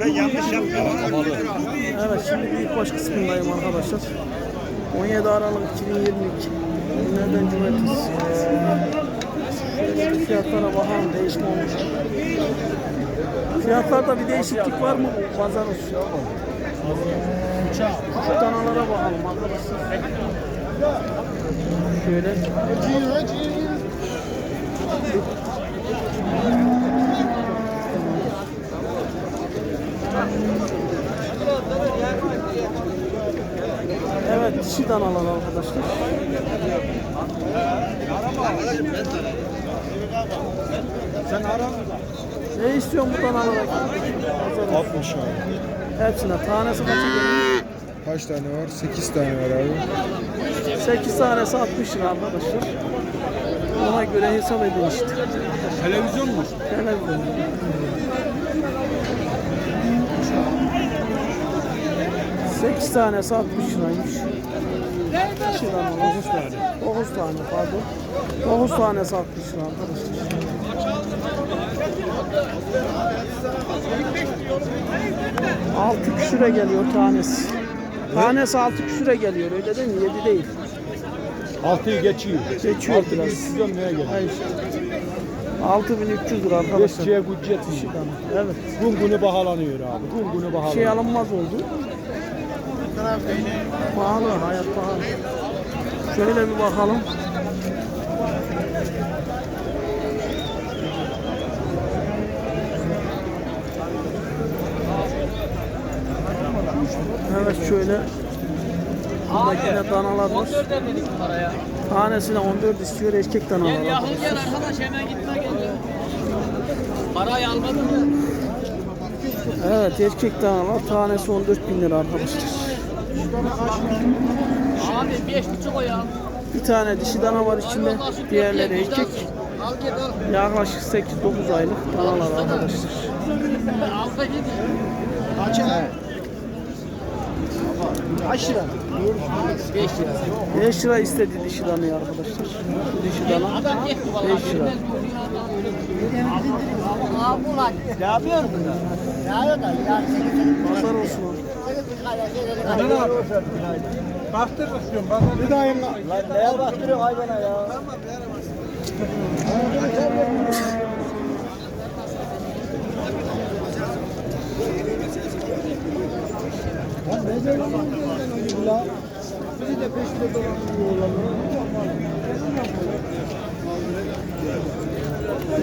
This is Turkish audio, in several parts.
Ben yanlış yapmıyorum. Evet şimdi büyük baş kısmındayım arkadaşlar. 17 Aralık 2022. Günlerden cumartesi. Bir fiyatlara bakalım değişme olmuş. Fiyatlarda bir değişiklik var mı pazar olsun? Küçük danalara bakalım arkadaşlar. Şöyle. Evet dişi danalar arkadaşlar. Sen. Ne istiyorsun bu danalara? 60 abi. Hepsine tanesi kaça geliyor? Kaç tane var? 8 tane var abi. 8 tanesi 60 lira arkadaşlar. Ona göre hesap edin işte. Televizyon mu? Televizyon. Sekiz tanesi 60 liraymış. Dişi dana 9 tane. 9 tane pardon. 9 tanesi 60 lira arkadaşlar. Altı küsüre geliyor tanesi. Tanesi altı küsüre geliyor öyle değil mi? Yedi değil. 6'yı geçiyor. Geçiyor biraz. 300 liraya geliyor. Hayır. 6300 lira arkadaşlar. Geççiye gücet dana. Evet. Gün günü bahalanıyor abi. Gün günü şey bahalanıyor. alınmaz oldu. Pahalı, hayat pahalı. Şöyle bir bakalım. Evet şöyle Burada yine danalar var. Tanesine 14 istiyor erkek danalar. Gel yakın gel arkadaş hemen gitme gel. Parayı almadın mı? Evet erkek danalar tanesi 14 bin lira arkadaşlar. Abi beş buçuk o ya. Bir tane dişi dana var içinde. Diğerleri erkek. Yaklaşık 8-9 aylık danalar arkadaşlar. Al da git. Beş lira. 5 lira istedi dişi danayı arkadaşlar. Şu dişi dana Adam gitti 5 vallahi. lira. Abi ulan. Ne yapıyorsun? Pazar olsun abi. Baktır istiyorum. Baktır. Bir daha yayınla. Neye baktırıyorsun hayvana ya?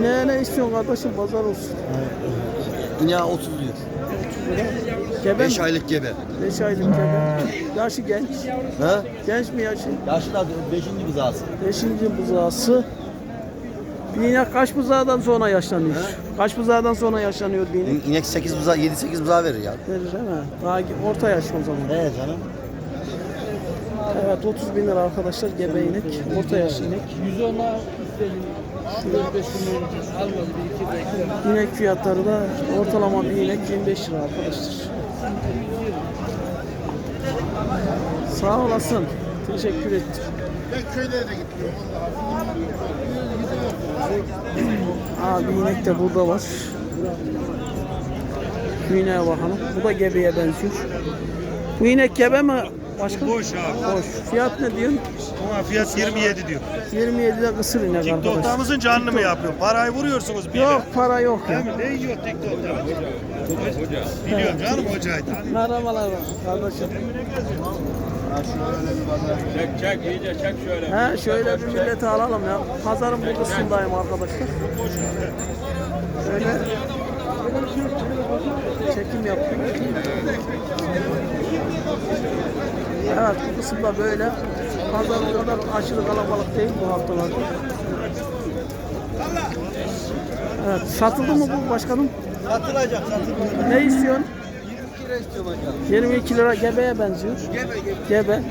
Ne ne istiyorsun kardeşim pazar olsun. Ya 30 diyor. Gebe 5 mi? aylık gebe. 5 aylık gebe. Yaşı genç. Ha? Genç mi yaşı? Yaşı da 5. buzağısı. 5. buzağısı. Bir inek kaç buzağdan sonra yaşlanıyor? Kaç buzağdan sonra yaşlanıyor bir inek? İnek 8 buzağı, 7-8 buzağı verir ya. Verir mi? Daha orta yaş o zaman. Evet canım. Evet 30 bin lira arkadaşlar gebe inek. Orta yaş inek. 110'a istedim. 45 milyon almadı bir iki bekle. İnek fiyatları da ortalama bir inek 25 lira arkadaşlar. Sağ olasın. Teşekkür ettim. Abi inek de burada var. Şu ineğe bakalım. Bu da gebeye benziyor. Bu inek gebe mi? Başka? Boş abi. Boş. Fiyat ne diyorsun? Ama fiyat 27 diyor. 27'de kısır inek arkadaşlar. TikTok'tamızın canını mı yapıyor? Parayı vuruyorsunuz bir Yok yere. para yok ya. Değil mi? Ne yiyor TikTok'ta? Biliyorum canım hocaydı. Merhabalar kardeşim. Çek çek iyice çek şöyle. He şöyle bir milleti alalım ya. Pazarın bu kısmındayım arkadaşlar. Şöyle çekim yaptım. Evet bu kısımda böyle. Pazar o kadar aşırı kalabalık değil bu haftalarda. Evet satıldı mı bu başkanım? Satılacak satılacak. Ne istiyorsun? 22 lira istiyorum hocam. 22 lira gebeye benziyor. Gebe gebe. Gebe.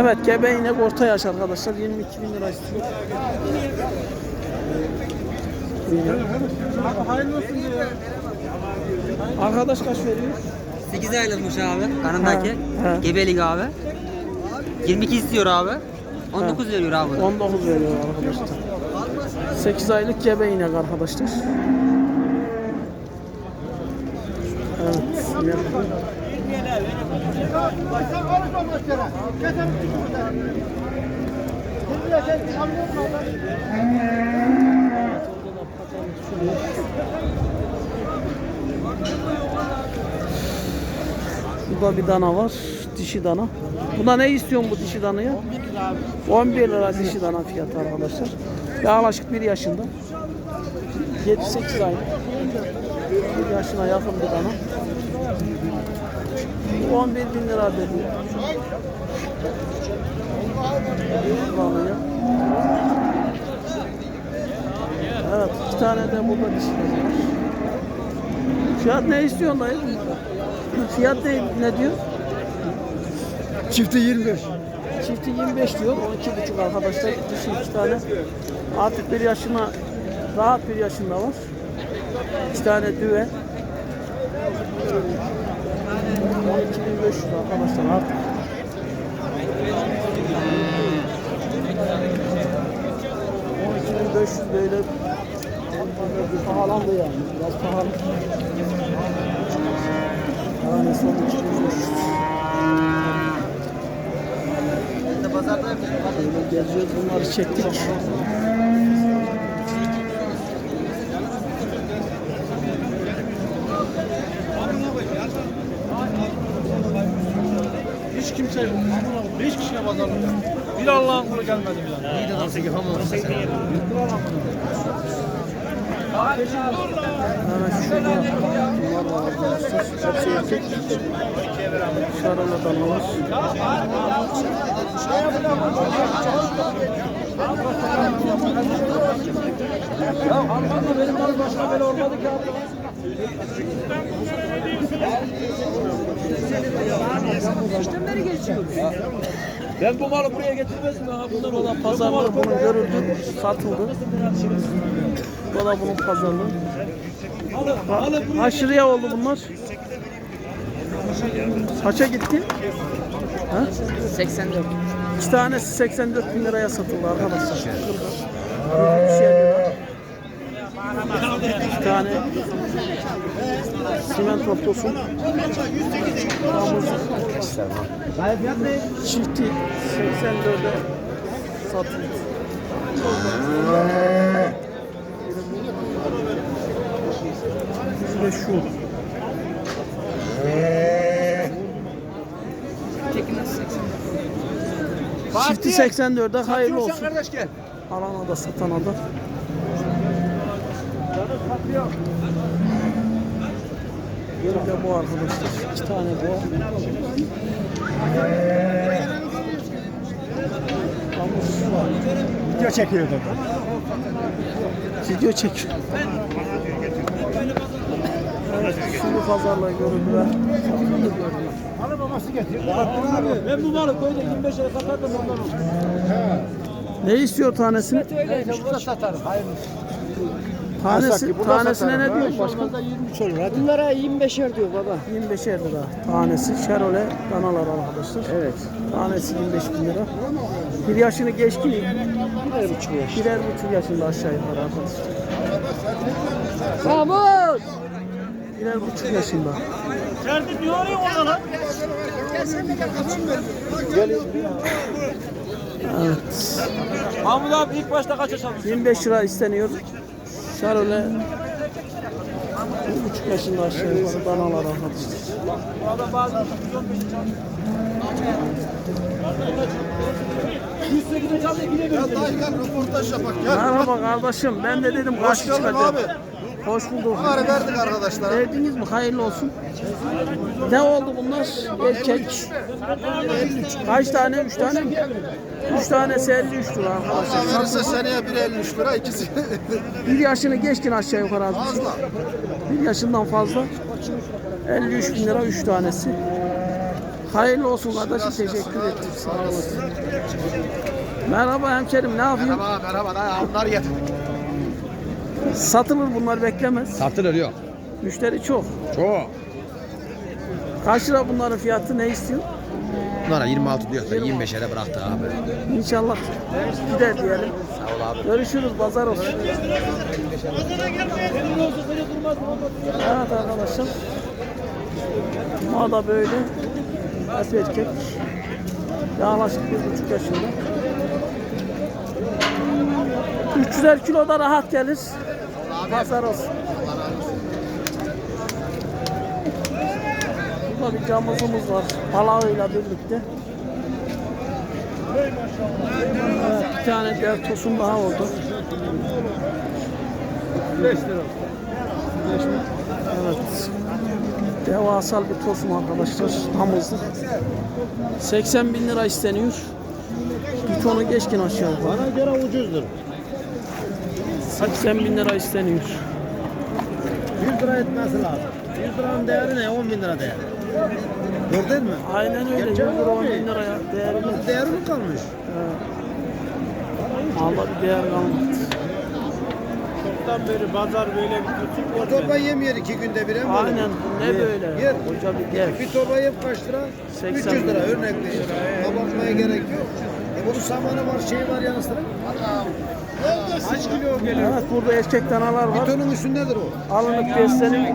Evet gebe inek orta yaş arkadaşlar. 22 bin lira istiyor. Arkadaş kaç veriyor? 8 aylıkmış abi ha. Gebelik abi. 22 istiyor abi. 19 veriyor abi. 19 veriyor arkadaşlar. 8 aylık gebe inek arkadaşlar. Evet. Burada bir dana var. Dişi dana. Buna ne istiyorsun bu dişi danaya? 11 lira dişi dana fiyatı arkadaşlar. Yaklaşık 1 yaşında. 7-8 ay. 1 yaşına yakın bir dana. 11 bin lira dedi. Evet, iki tane de burada var. Fiyat ne istiyorsun dayı? Fiyat ne, ne diyor? Çifti 25. Çifti 25 diyor. 12,5 arkadaşlar. Dişi iki tane. Artık bir yaşına rahat bir yaşında var. İki tane düve. 12.500 arkadaşlar artık. ...12.500 böyle... ...pahalandı yani. Biraz pahalı. Tanesi 12.500. Böyle geziyoruz bunları çektik. Hiç kimse hiç kişiye pazarlık yok. Bir Allah'ın kulu gelmedi bile. İyi de nasıl Hemen şurada bunlar var arkadaşlar. Hepsi erkek. Şarala danalar. Ya Alman'da benim mal başına böyle olmadı ki abi. Ben bu malı buraya getirmezdim ha. Bundan Bu da pazarlığı bunun görüldü, satıldı. Da bunun pazarlığı. Kaç liraya oldu bunlar? Kaça gitti? Ha? 84. İki tanesi 84 bin liraya satıldı arkadaşlar. Lira. İki tane simento. Damızlık. Çifti 84'e satıldı. Bir de şu. Çifti 84'e hayırlı olsun. kardeş gel. Alana da satana da. Bir de bu arkadaşlar. İki tane bu. Video çekiyordum. Video çek. Şimdi pazarla görüldüler. Ben bu malı koyda 25 lira satardım ondan olsun. Ne istiyor tanesini? Öyleyse burada satarım. Hayırlı. Tanesi, tanesine ne diyor başka? Olmazsa 23 olur hadi. Bunlara 25'er diyor baba. 25 lira tanesi. Şerole danalar arkadaşlar. Evet. Tanesi 25 bin lira. Bir yaşını geçti. Birer buçuk yaş. Birer buçuk yaşında aşağı yukarı arkadaşlar. Mahmut! Birer buçuk yaşında. Evet. Mahmut abi ilk başta kaça çalıştın? 25 lira isteniyor. Şarole bir buçuk yaşında aşağı yukarı danalar arkadaşlar. Burada bazı 115 çalışıyor. 108'e çalışıyor yine veriyor. Merhaba kardeşim. Ben de dedim kaç çıkacak. Hoş bulduk. Bunları verdik arkadaşlar. Verdiniz mi? Hayırlı olsun. Ne oldu bunlar? Erkek. Kaç tane? Üç tane mi? Üç tanesi 53 lira arkadaşlar. Verirse seneye 1.53 lira ikisi. Bir yaşını geçtin aşağı yukarı az şey. Fazla. Bir yaşından fazla. 53 bin lira üç tanesi. Hayırlı olsun kardeşim. Teşekkür ettim. Sağ olasın. Merhaba hemşerim. Ne yapıyorsun? Merhaba merhaba dayı onlar yeter. Satılır bunlar beklemez. Satılır yok. Müşteri çok. Çok. Kaç lira bunların fiyatı ne istiyor? Bunlara 26 diyorsa 25'e bıraktı abi. İnşallah gider diyelim. Sağ ol abi. Görüşürüz pazar olsun. Evet arkadaşlar. Da böyle. Hep erkek. Yaklaşık bir buçuk yaşında. 300'er kilo da rahat gelir. Pazar olsun. Burada bir camızımız var. Balağıyla birlikte. Evet, bir tane diğer tosun daha oldu. 5 lira. Evet. Devasal bir tosun arkadaşlar. Damızlık. 80 bin lira isteniyor. Bir tonu geçkin aşağı. Bana göre ucuzdur. 80 bin lira isteniyor. 100 lira etmesi lazım. 100 liranın değeri ne? 10 bin lira değer. Gördün mü? Aynen öyle. 100 lira 10 bin liraya değerli. Değeri mi kalmış? Malda bir değer kalmadı. Çoktan beri pazar böyle bir tutuk O torba yem yer iki günde bir hem. Aynen ne böyle? Yer. Koca bir dev. Bir torba yem kaç lira? 80 300 lira örnek değil. Abartmaya gerek yok. E bunun samanı var, şey var yanı sıra. Kaç kilo geliyor? Evet burada erkek danalar Bir var. tonun üstündedir o. Alınıp beslenip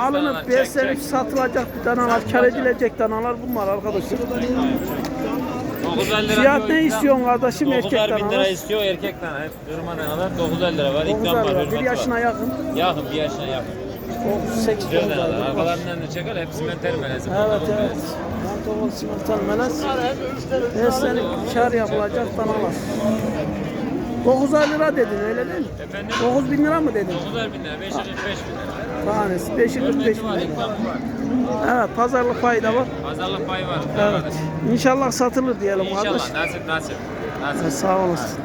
alınıp beslenip satılacak bir danalar, kar edilecek danalar bunlar arkadaşlar. 950 lira Fiyat ne istiyorsun kardeşim erkek 9'ar bin lira danalar? istiyor erkek tane. Hep durmadan kadar 950 lira var. 9 İkram var, lira. Bir yaşına var. yakın. Yakın bir yaşına yakın. 8 Güzel deneler. Arkalarından da çeker hepsi mental melezi. Evet evet. Pantolon simental melez. Beslenip kar yapılacak danalar. 9 lira dedin öyle değil mi? Efendim 9 bin lira mı dedin? 9'ar bin lira, 5'e 45 bin lira. Tanesi 5'i 45 bin lira. Evet pazarlık payı da var. Pazarlık payı var. Evet. İnşallah satılır diyelim kardeş. İnşallah nasip nasip. Nasip. sağ olasın.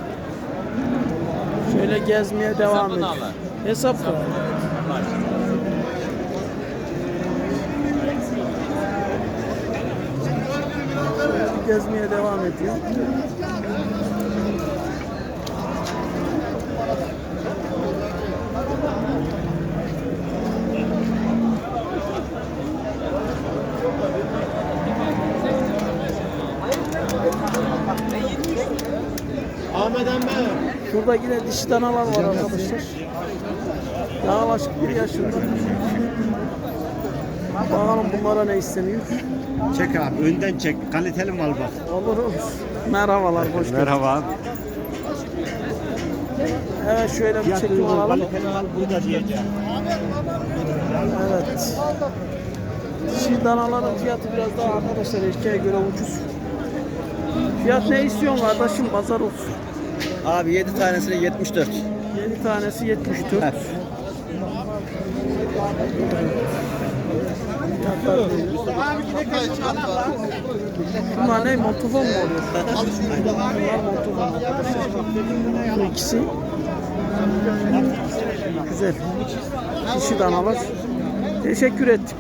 Şöyle gezmeye devam edelim. Hesap var. Gezmeye devam ediyor. Ahmet emmi. Şurada yine dişi danalar var arkadaşlar. Yaklaşık bir yaşında. Bakalım bunlara ne isteniyor. Çek abi, önden çek. Kaliteli mal bak. Olur olur. Merhabalar, hoş geldiniz. Merhaba. Evet şöyle bir çekim alalım. Kaliteli mal burada diyeceğim. Evet. Dişi danaların fiyatı biraz daha arkadaşlar erkeğe göre ucuz. Fiyat ne istiyorsun kardeşim? Pazar olsun. Abi 7 tanesine 74. 7 tanesi 74. Fiyatlar böyle. Bunlar ne? Montofon mu oluyor? Bunlar montofon. Bu ikisi. Güzel. Dişi danalar. Teşekkür ettim.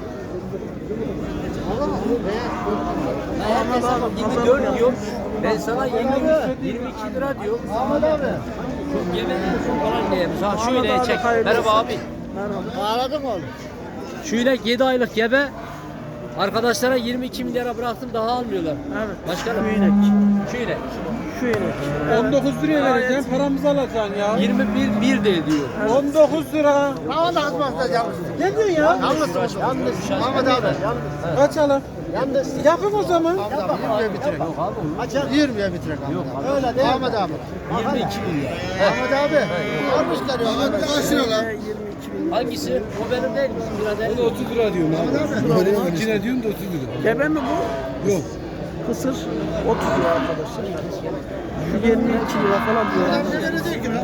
Ahmet abi, pazarlık yapmış. Ben sana 20 22 lira diyor. Ahmet abi. Şu yemeği falan diyeyim. Ha Ahmet şöyle çek. Merhaba abi. Merhaba. Ağladın mı oğlum? Şöyle 7 aylık gebe. Arkadaşlara 22 milyara bıraktım daha almıyorlar. Evet. Başkanım. Şu inek. Şöyle Şu inek. 19 liraya vereceksin paramızı alacaksın ya. 21 bir de ediyor. 19 lira. Ama da kızmaz da yalnız. Ne diyorsun ya? Yalnız. Yalnız. Ahmet abi. Kaç alın? Yalnız. Yapın o zaman. 20'ye bitirek. Yok abi. Açar. 20'ye bitirek Ahmet abi. Öyle değil Ahmet abi. 22 milyar. Ahmet abi. Almışlar ya. Ahmet abi. Kaç lira lan? 22 bin. Hangisi? O benim değil. Bizim lira değil. O da 30 lira diyorum abi. İkine diyorum da 30 lira. Gebe mi bu? Yok. Kısır 30 lira arkadaşlar. Şu 22 lira falan diyor. Ne verecek ki lan?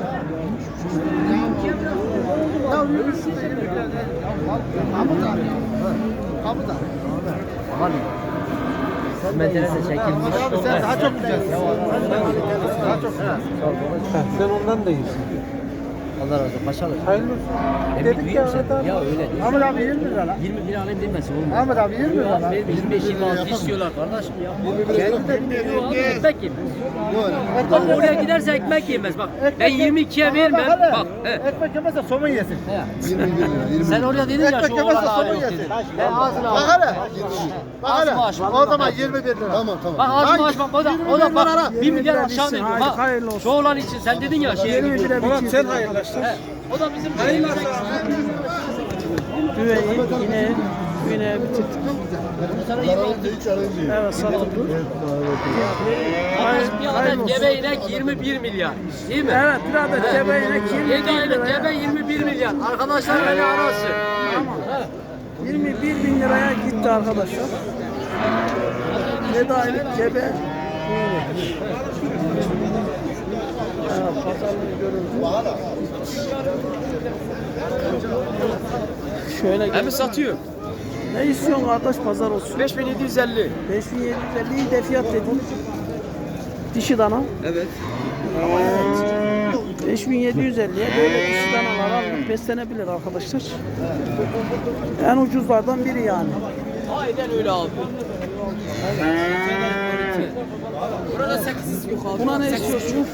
Ahmet abi. Ahmet Mentere de çekilmiş. Abi sen daha çok güzelsin. Daha çok. Sen ondan da iyisin. Allah razı olsun. Paşalı. Hayırlı olsun. Dedik Dedik ya Ahmet abi. Ya öyle değil. Ahmet abi 20 lira lan. 20 lira alayım demesin olmaz. Ahmet abi 20 lira lan. Benim 25 26 istiyorlar kardeşim ya. Kendi de abi ekmek yemez. Bak oraya giderse ekmek yemez bak. Ben 22'ye vermem. Bak. Ekmek yemezse somun yesin. Sen oraya dedin ya şu Ekmek yemezse oğlan somun ağrıyor yesin. dedin. He ağzını Bak al. hele. Bak hele. O zaman 21 lira. Tamam tamam. Bak ağzını aç bak o da o da bak 1 milyar lira aşağı haydi, Bak hayırlı olsun. şu oğlan için sen dedin ya şey. 20 lira Tamam bitiyor. sen hayırlaştır. He. O da bizim. Düveyi yine iğneye bitirdik. Evet satıldı. Hayır, Bir hayırlı adet gebe inek 21 milyar. Değil mi? Evet bir adet gebe inek 7 21 aylık liraya. gebe 21 milyar. Arkadaşlar beni arasın. 21 bin liraya gitti arkadaşlar. 7 aylık gebe inek. Evet, pazarlığı görüldü. Şöyle gel. satıyor. Ne istiyorsun kardeş pazar olsun? 5750. 5750 de fiyat dedim. Dişi dana. Evet. 5750'ye böyle dişi danalar alınıp beslenebilir arkadaşlar. En ucuzlardan biri yani. Aynen öyle abi. Burada 8 yok abi. Buna ne istiyorsunuz?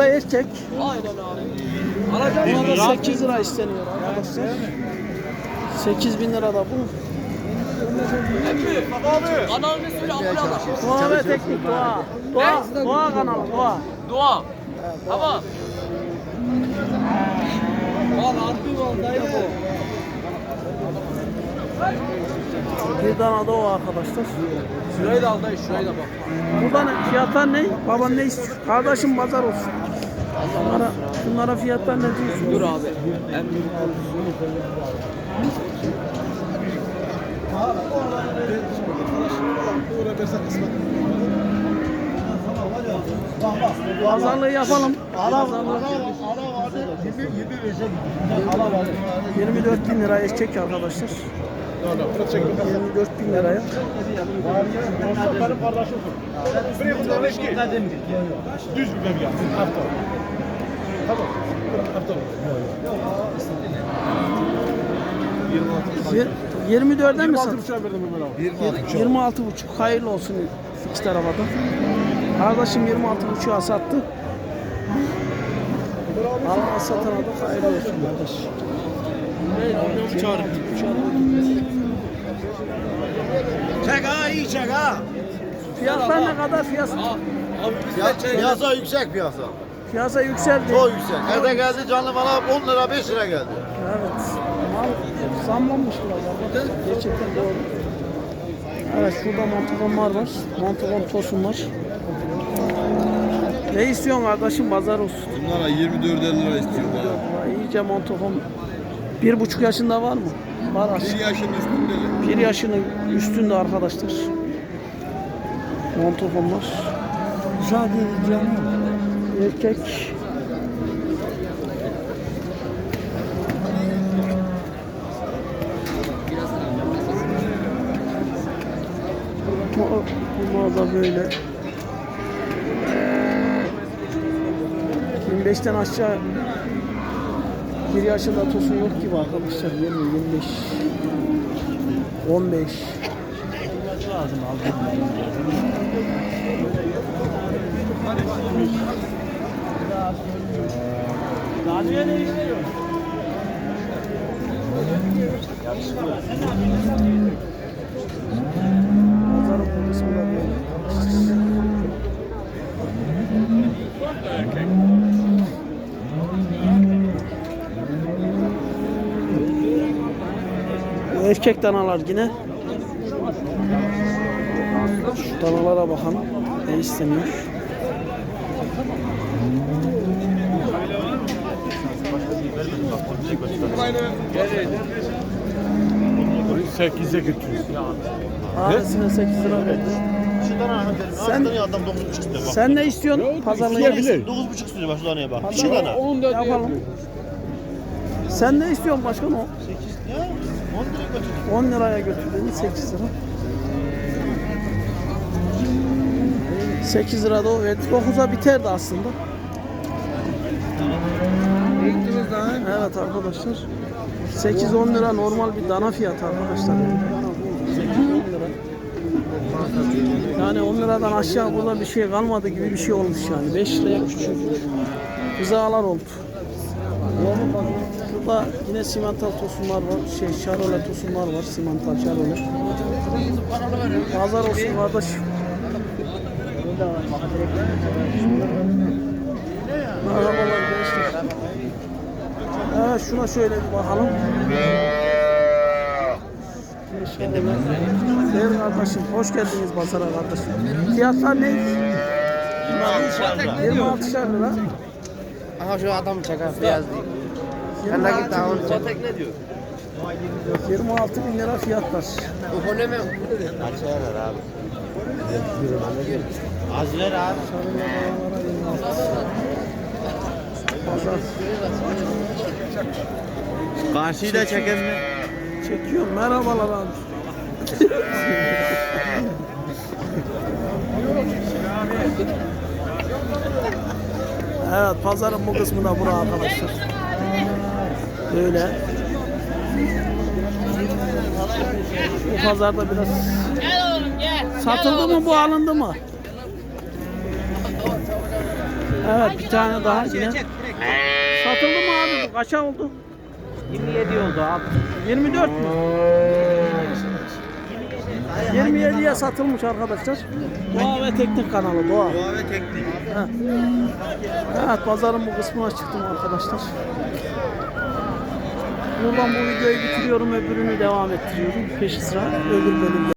Bu da erkek. Aynen abi. Buna da 8 lira isteniyor arkadaşlar. 8 bin lira da bu. Kanalını söyle abla. Doğa ve teknik doğa. Doğa, doğa kanalı doğa. Dua. Tamam. Harbi vallahi bu. Bir tane da o arkadaşlar. Şurayı da al dayı şurayı da bak. Buradan fiyatlar ne? Baban ne istiyor? Kardeşim pazar olsun. Bunlara, bunlara fiyatlar ne diyorsun? Dur abi. Hem Pazarlığı yapalım. Pazarlığı. 24 bin lira erkek arkadaşlar. 24 bin liraya. Yir- 24'den mi satın? 26 buçuk. Hayırlı olsun iki tarafa da. Kardeşim 26 buçuğa sattı. Alan satana da hayırlı olsun kardeş. Çek ha iyi çek ha. Fiyatlar ne kadar fiyat? Piyasa yüksek piyasa. Piyasa yükseldi. Çok yüksek. Nerede geldi canlı bana 10 lira 5 lira geldi. Evet. Mal zamlanmış biraz. Gerçekten doğru. Evet şurada mantıkonlar var. Mantıkon tosunlar. Ne istiyorsun kardeşim pazar olsun. Bunlara 24 lira istiyorum ya. Ya iyice mantıkon. Bir buçuk yaşında var mı? Var Bir aslında. yaşın üstünde. Bir yaşının üstünde arkadaşlar. Montofonlar. Müsaade edeceğim. Erkek. Bu, bu mağaza böyle. 25'ten aşağı bir yaşında tosun yok gibi arkadaşlar. 20, 25, 15. Bu kısmı da böyle. Bu erkek danalar yine. Şu danalara bakalım. Ne isteniyor? Tanesine 8 lira verdi. Sen, adam 9,5 istiyor bak. sen ne istiyorsun? Pazarlığa 9,5 istiyor bak şu taneye bak. İki tane. Yapalım. Sen ne istiyorsun başkan o? 10 liraya götürdün 8 lira. 8 lira da o verdi. 9'a biterdi aslında. Evet arkadaşlar. 8-10 lira normal bir dana fiyatı arkadaşlar. 8-10 lira. Yani 10 liradan aşağı burada bir şey kalmadı gibi bir şey olmuş yani. 5 liraya küçük. Rızalar oldu. Burada yine simental tosunlar var. Şey şarole tosunlar var. Simental şarole. Pazar olsun kardeş. Merhabalar. Evet şuna şöyle bir bakalım. Değerli kardeşim, hoş geldiniz pazara kardeşim. Fiyatlar ne? 26 lira. Aha şu adam çakar beyaz değil. Ben de git daha onu çek. 26 bin lira fiyatlar. Bu ne mi? Aziler abi. Pazar. Karşıyı da çeken mi? Çekiyorum. Merhabalar abi. evet pazarın bu kısmı da bura arkadaşlar. Böyle. Bu pazarda biraz satıldı mı bu alındı mı? Evet bir tane daha yine. Satıldı mı abi bu? Kaça oldu? 27 oldu abi. 24 mü? 27'ye satılmış arkadaşlar. Doğa ve Teknik kanalı Doğa. Doğa ve teknik. Ha. Evet pazarın bu kısmına çıktım arkadaşlar. Buradan bu videoyu bitiriyorum öbürünü devam ettiriyorum. Peşi sıra öbür bölümde.